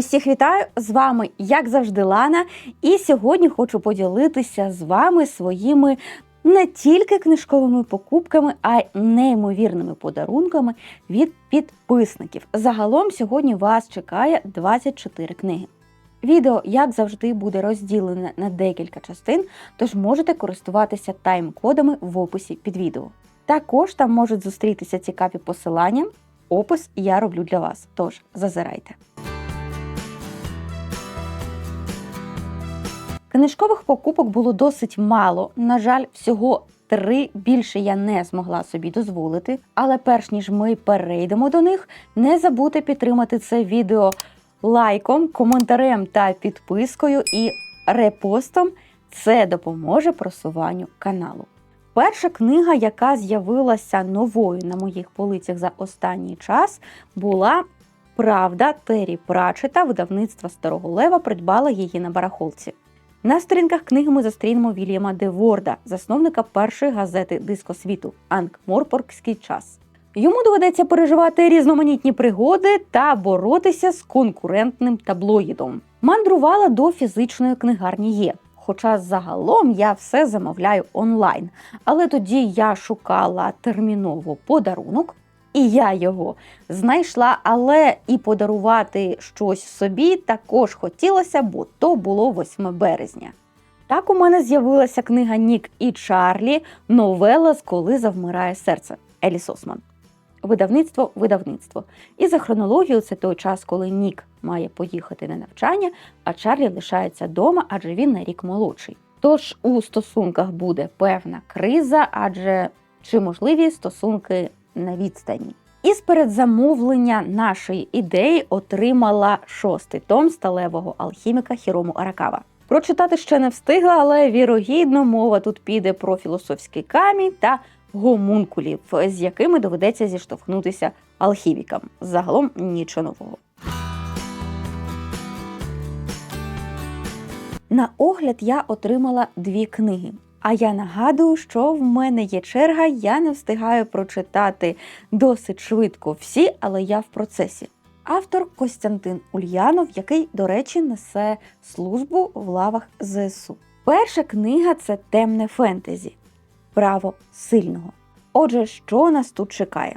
Усіх вітаю з вами, як завжди, Лана. І сьогодні хочу поділитися з вами своїми не тільки книжковими покупками, а й неймовірними подарунками від підписників. Загалом сьогодні вас чекає 24 книги. Відео, як завжди, буде розділене на декілька частин, тож можете користуватися тайм-кодами в описі під відео. Також там можуть зустрітися цікаві посилання. Опис я роблю для вас, тож зазирайте. Книжкових покупок було досить мало. На жаль, всього три більше я не змогла собі дозволити. Але перш ніж ми перейдемо до них, не забудьте підтримати це відео лайком, коментарем та підпискою і репостом. Це допоможе просуванню каналу. Перша книга, яка з'явилася новою на моїх полицях за останній час, була Правда Террі Прачета, видавництва Старого Лева придбала її на барахолці. На сторінках книги ми зустрінемо Вільяма Деворда, засновника першої газети дискосвіту Анкморпоркський час. Йому доведеться переживати різноманітні пригоди та боротися з конкурентним таблоїдом. Мандрувала до фізичної книгарні є. Хоча загалом я все замовляю онлайн. Але тоді я шукала терміново подарунок, і я його знайшла, але і подарувати щось собі також хотілося, бо то було 8 березня. Так у мене з'явилася книга Нік і Чарлі, новела з коли завмирає серце Елі Сосман. Видавництво видавництво. І за хронологією це той час, коли Нік має поїхати на навчання, а Чарлі лишається вдома, адже він на рік молодший. Тож у стосунках буде певна криза, адже чи можливі стосунки на відстані. Із передзамовлення нашої ідеї отримала шостий том сталевого алхіміка Хірому Аракава. Прочитати ще не встигла, але вірогідно мова тут піде про філософський камінь та гомункулів, з якими доведеться зіштовхнутися алхімікам. Загалом нічого нового. На огляд я отримала дві книги. А я нагадую, що в мене є черга, я не встигаю прочитати досить швидко всі, але я в процесі. Автор Костянтин Ульянов, який, до речі, несе службу в лавах ЗСУ. Перша книга це темне фентезі Право сильного. Отже, що нас тут чекає?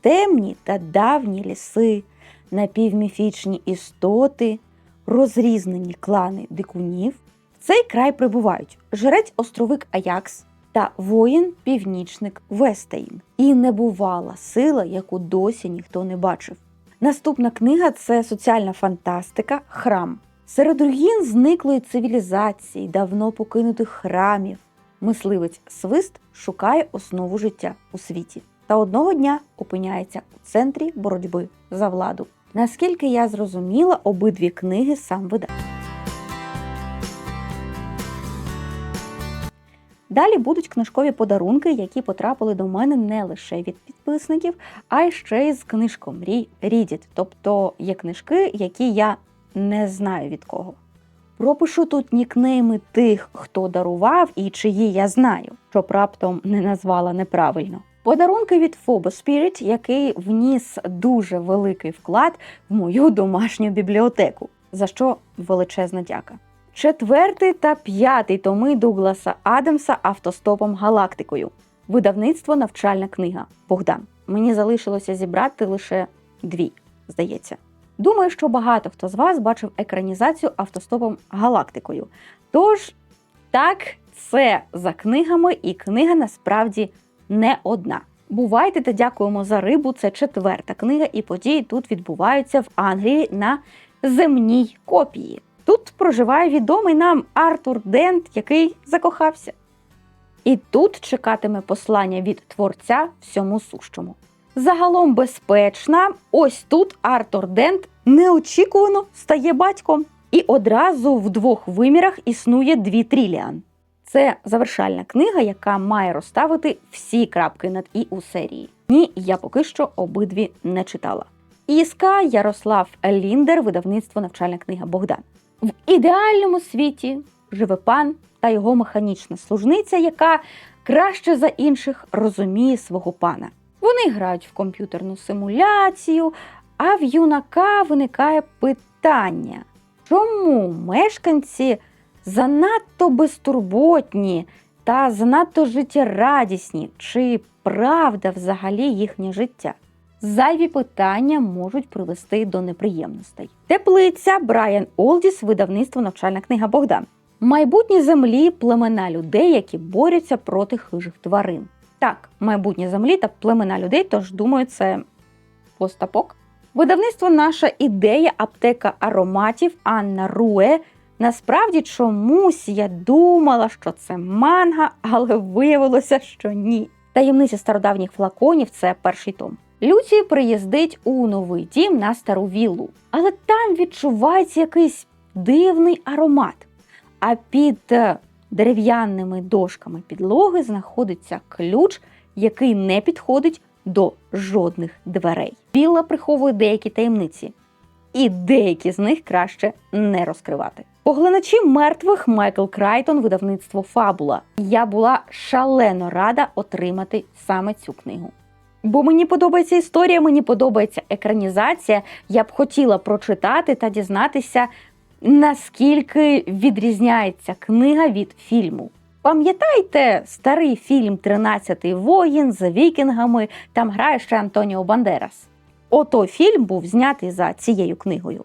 Темні та давні ліси, напівміфічні істоти, розрізнені клани дикунів. Цей край прибувають жрець островик Аякс та воїн-північник Вестейн. І небувала сила, яку досі ніхто не бачив. Наступна книга це соціальна фантастика Храм. Серед руїн зниклої цивілізації, давно покинутих храмів. Мисливець свист шукає основу життя у світі та одного дня опиняється у центрі боротьби за владу. Наскільки я зрозуміла, обидві книги сам видав. Далі будуть книжкові подарунки, які потрапили до мене не лише від підписників, а й ще й з книжком мрій Reddit. Тобто є книжки, які я не знаю від кого. Пропишу тут нікнейми тих, хто дарував і чиї я знаю, щоб раптом не назвала неправильно. Подарунки від Phobo Spirit, який вніс дуже великий вклад в мою домашню бібліотеку, за що величезна дяка. Четвертий та п'ятий томи Дугласа Адамса автостопом галактикою. Видавництво навчальна книга. Богдан. Мені залишилося зібрати лише дві, здається. Думаю, що багато хто з вас бачив екранізацію автостопом галактикою. Тож, так, це за книгами, і книга насправді не одна. Бувайте та дякуємо за рибу. Це четверта книга, і події тут відбуваються в Англії на земній копії. Тут проживає відомий нам Артур Дент, який закохався. І тут чекатиме послання від творця всьому сущому. Загалом безпечна, ось тут Артур Дент неочікувано стає батьком. І одразу в двох вимірах існує дві тріліан. Це завершальна книга, яка має розставити всі крапки над і у серії. Ні, я поки що обидві не читала. Іска Ярослав Ліндер, видавництво навчальна книга Богдан. В ідеальному світі живе пан та його механічна служниця, яка краще за інших розуміє свого пана. Вони грають в комп'ютерну симуляцію, А в юнака виникає питання, чому мешканці занадто безтурботні та занадто життєрадісні, чи правда взагалі їхнє життя? Зайві питання можуть привести до неприємностей. Теплиця Брайан Олдіс, видавництво навчальна книга Богдан. Майбутні землі племена людей, які борються проти хижих тварин. Так, майбутні землі та племена людей, тож думаю, це постапок. Видавництво наша ідея аптека ароматів Анна Руе. Насправді чомусь я думала, що це манга, але виявилося, що ні. Таємниця стародавніх флаконів це перший том. Люці приїздить у новий дім на стару віллу, але там відчувається якийсь дивний аромат. А під е, дерев'яними дошками підлоги знаходиться ключ, який не підходить до жодних дверей. Вілла приховує деякі таємниці, і деякі з них краще не розкривати. Поглиначі мертвих Майкл Крайтон, видавництво Фабула. Я була шалено рада отримати саме цю книгу. Бо мені подобається історія, мені подобається екранізація. Я б хотіла прочитати та дізнатися, наскільки відрізняється книга від фільму. Пам'ятаєте старий фільм «13-й воїн з вікінгами, там грає ще Антоніо Бандерас. Ото фільм був знятий за цією книгою.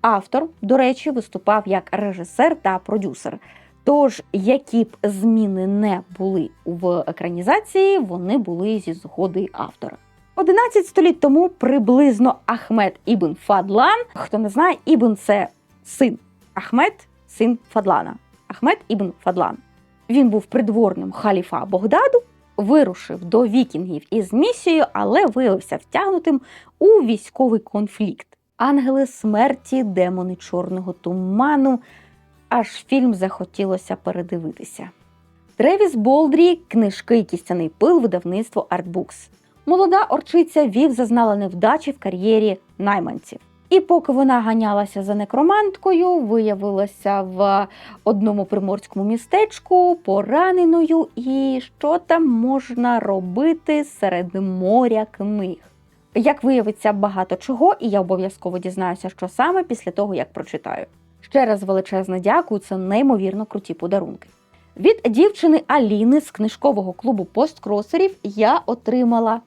Автор, до речі, виступав як режисер та продюсер. Тож, які б зміни не були в екранізації, вони були зі згоди автора. 11 століть тому приблизно Ахмед Ібн Фадлан. Хто не знає, Ібн це син Ахмед, син Фадлана. Ахмед Ібн Фадлан. Він був придворним халіфа Богдаду, вирушив до вікінгів із місією, але виявився втягнутим у військовий конфлікт. Ангели смерті, демони чорного туману. Аж фільм захотілося передивитися. Тревіс Болдрі, книжки Кістяний пил, видавництво Артбукс. Молода орчиця вів зазнала невдачі в кар'єрі найманців. І поки вона ганялася за некроманткою, виявилася в одному приморському містечку пораненою, і що там можна робити серед моря книг. Як виявиться багато чого, і я обов'язково дізнаюся, що саме після того, як прочитаю. Ще раз величезне дякую, це неймовірно круті подарунки. Від дівчини Аліни з книжкового клубу посткросерів я отримала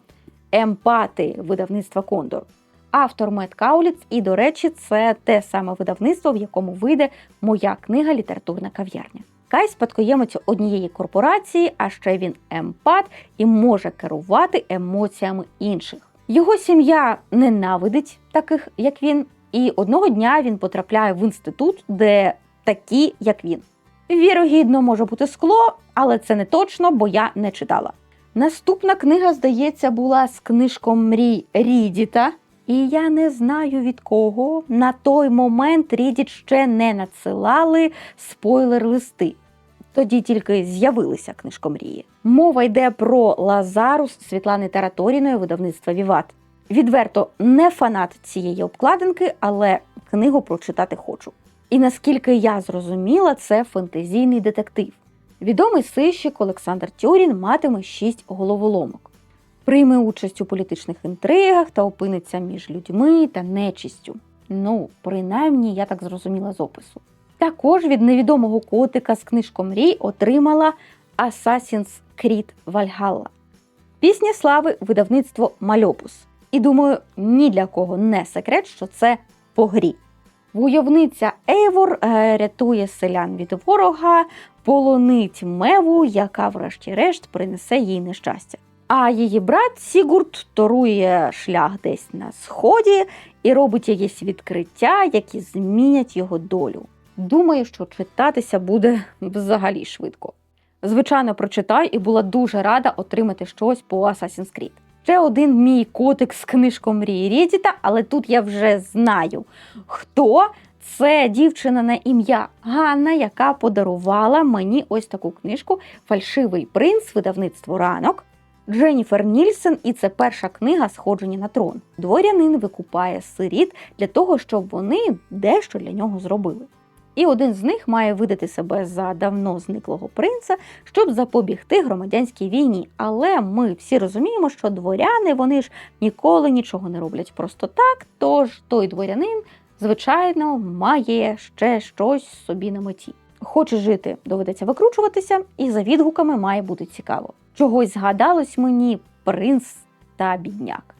емпати видавництва Кондор. Автор Мет Кауліц, і, до речі, це те саме видавництво, в якому вийде моя книга Літературна кав'ярня. Кай спадкоємець однієї корпорації, а ще він емпат і може керувати емоціями інших. Його сім'я ненавидить таких, як він, і одного дня він потрапляє в інститут, де такі, як він. Вірогідно, може бути скло, але це не точно, бо я не читала. Наступна книга, здається, була з книжком мрій Рідіта. І я не знаю від кого. На той момент Рідіт ще не надсилали спойлер-листи. Тоді тільки з'явилися книжкомрії. Мова йде про Лазарус Світлани Тараторіної видавництва Віват. Відверто не фанат цієї обкладинки, але книгу прочитати хочу. І наскільки я зрозуміла, це фентезійний детектив. Відомий сищик Олександр Тюрін матиме шість головоломок. Прийме участь у політичних інтригах та опиниться між людьми та нечистю. Ну, принаймні, я так зрозуміла з опису. Також від невідомого котика з книжком Рій отримала Assassin's Creed Valhalla. Пісня слави видавництво Мальопус. І думаю, ні для кого не секрет, що це по грі. Войовниця Ейвор е, рятує селян від ворога, полонить меву, яка, врешті-решт, принесе їй нещастя. А її брат Сігурд торує шлях десь на сході і робить якісь відкриття, які змінять його долю. Думаю, що читатися буде взагалі швидко. Звичайно, прочитаю і була дуже рада отримати щось по Assassin's Creed. Ще один мій котик з книжком мрії Рідіта, але тут я вже знаю, хто це дівчина на ім'я Ганна, яка подарувала мені ось таку книжку Фальшивий принц, видавництво ранок. Дженніфер Нільсен, і це перша книга Сходження на трон. Дворянин викупає сиріт для того, щоб вони дещо для нього зробили. І один з них має видати себе за давно зниклого принца, щоб запобігти громадянській війні. Але ми всі розуміємо, що дворяни вони ж ніколи нічого не роблять просто так. Тож той дворянин, звичайно, має ще щось собі на меті. Хоче жити, доведеться викручуватися, і за відгуками має бути цікаво. Чогось згадалось мені принц та бідняк.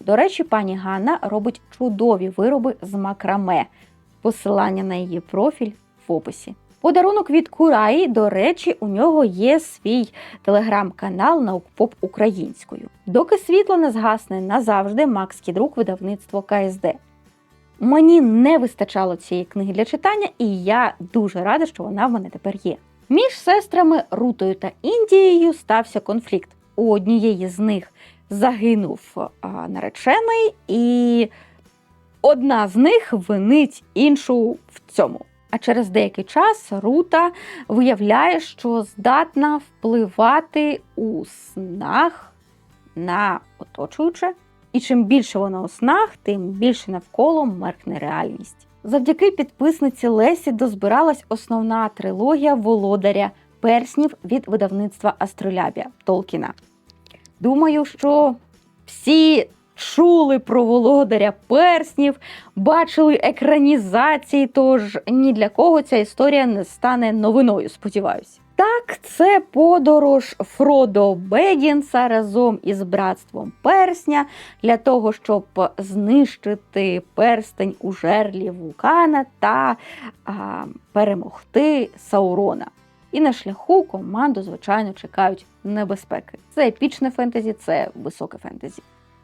До речі, пані Ганна робить чудові вироби з макраме. Посилання на її профіль в описі. Подарунок від Кураї, до речі, у нього є свій телеграм-канал Наукпоп українською. Доки світло не згасне назавжди Макський друг видавництво КСД. Мені не вистачало цієї книги для читання, і я дуже рада, що вона в мене тепер є. Між сестрами Рутою та Індією стався конфлікт. У однієї з них загинув а, наречений, і одна з них винить іншу в цьому. А через деякий час Рута виявляє, що здатна впливати у снах на оточуюче. І чим більше вона у снах, тим більше навколо меркне реальність. Завдяки підписниці Лесі дозбиралась основна трилогія володаря перснів від видавництва Астролябія Толкіна. Думаю, що всі чули про володаря перснів, бачили екранізації, тож ні для кого ця історія не стане новиною, сподіваюся. Так, це подорож Фродо Бегінса разом із братством персня для того, щоб знищити перстень у жерлі вулкана та а, перемогти Саурона. І на шляху команду, звичайно, чекають небезпеки. Це епічне фентезі, це високе фентезі.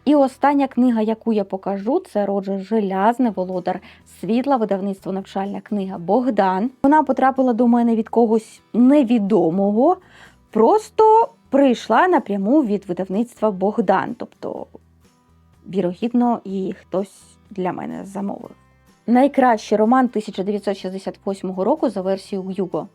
І остання книга, яку я покажу, це Роджер Желязний володар світла, видавництво навчальна книга Богдан. Вона потрапила до мене від когось невідомого, просто прийшла напряму від видавництва Богдан. Тобто, вірогідно, її хтось для мене замовив. Найкращий роман 1968 року за версією Юго.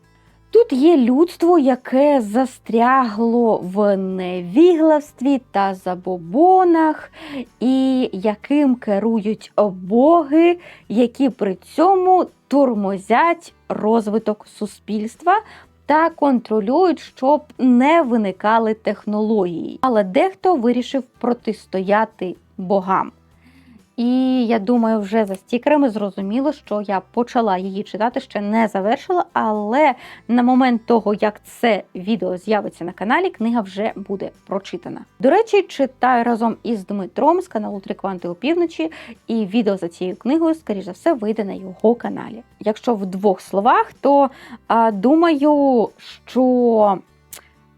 Тут є людство, яке застрягло в невігластві та забобонах, і яким керують боги, які при цьому тормозять розвиток суспільства та контролюють, щоб не виникали технології. Але дехто вирішив протистояти богам. І я думаю, вже за стікерами зрозуміло, що я почала її читати, ще не завершила, але на момент того, як це відео з'явиться на каналі, книга вже буде прочитана. До речі, читаю разом із Дмитром з каналу Три Кванти опівночі, і відео за цією книгою, скоріш за все, вийде на його каналі. Якщо в двох словах, то а, думаю, що.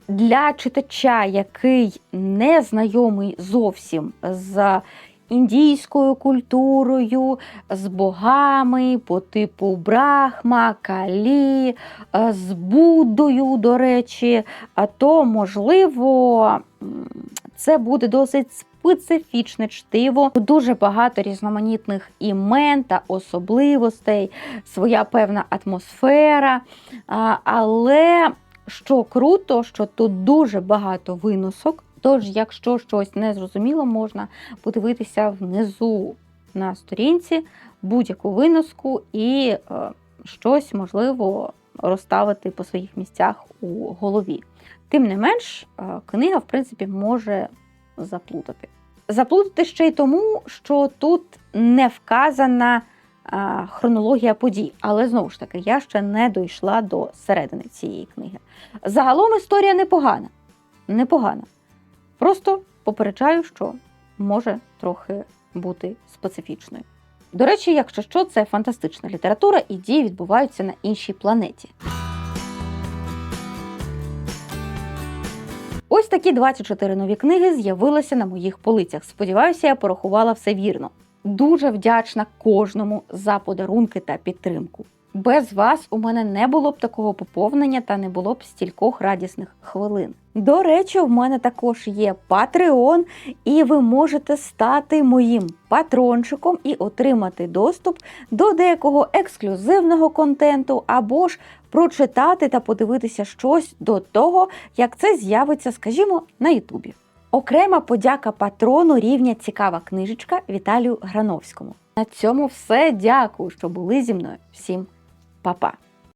Для читача, який не знайомий зовсім з індійською культурою, з богами по типу Брахма, Калі, е, з Буддою, до речі, то, можливо, це буде досить специфічне чтиво, дуже багато різноманітних імен та особливостей, своя певна атмосфера. Але що круто, що тут дуже багато виносок. Тож, якщо щось не зрозуміло, можна подивитися внизу на сторінці будь-яку виноску і е, щось можливо розставити по своїх місцях у голові. Тим не менш, е, книга, в принципі, може заплутати. Заплутати ще й тому, що тут не вказана е, хронологія подій, але знову ж таки, я ще не дійшла до середини цієї книги. Загалом історія непогана. Непогана. Просто попереджаю, що може трохи бути специфічною. До речі, якщо що, це фантастична література і дії відбуваються на іншій планеті. Ось такі 24 нові книги з'явилися на моїх полицях. Сподіваюся, я порахувала все вірно. Дуже вдячна кожному за подарунки та підтримку. Без вас у мене не було б такого поповнення та не було б стількох радісних хвилин. До речі, в мене також є Patreon, і ви можете стати моїм патрончиком і отримати доступ до деякого ексклюзивного контенту, або ж прочитати та подивитися щось до того, як це з'явиться, скажімо, на Ютубі. Окрема подяка патрону рівня цікава книжечка Віталію Грановському. На цьому все. Дякую, що були зі мною. Всім Па-па!